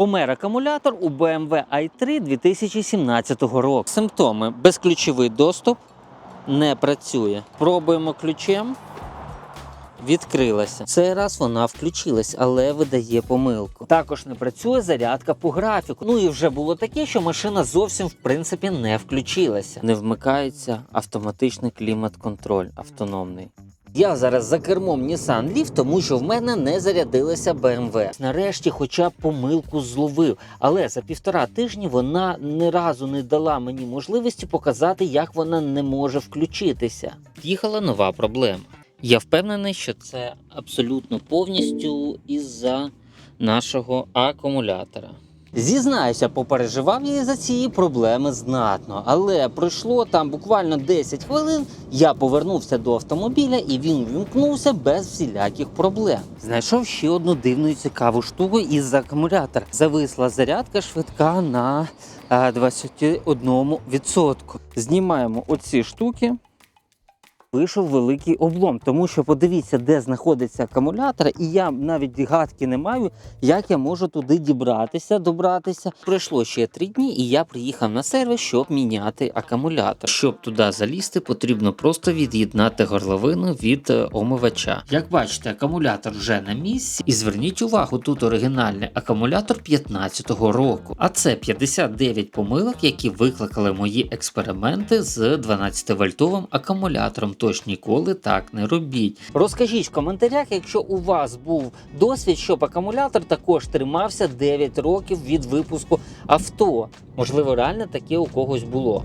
Помер акумулятор у BMW i3 2017 року. Симптоми: безключовий доступ не працює. Пробуємо ключем. Відкрилася. Цей раз вона включилась, але видає помилку. Також не працює зарядка по графіку. Ну і вже було таке, що машина зовсім в принципі не включилася. Не вмикається автоматичний клімат-контроль автономний. Я зараз за кермом Nissan Leaf, тому що в мене не зарядилася BMW. Нарешті, хоча б помилку зловив. Але за півтора тижні вона ні разу не дала мені можливості показати, як вона не може включитися. Їхала нова проблема. Я впевнений, що це абсолютно повністю із-за нашого акумулятора. Зізнаюся, попереживав я за цієї проблеми знатно, але пройшло там буквально 10 хвилин. Я повернувся до автомобіля і він вімкнувся без всіляких проблем. Знайшов ще одну дивну і цікаву штуку із акумулятора. Зависла зарядка швидка на е, 21%. Знімаємо оці штуки. Вийшов великий облом, тому що подивіться, де знаходиться акумулятор, і я навіть гадки не маю, як я можу туди дібратися, добратися. Пройшло ще три дні, і я приїхав на сервіс, щоб міняти акумулятор. Щоб туди залізти, потрібно просто від'єднати горловину від е, омивача. Як бачите, акумулятор вже на місці, і зверніть увагу, тут оригінальний акумулятор 15-го року. А це 59 помилок, які викликали мої експерименти з 12-вольтовим акумулятором. Тож ніколи так не робіть. Розкажіть в коментарях, якщо у вас був досвід, щоб акумулятор також тримався 9 років від випуску авто. Можливо, реально таке у когось було.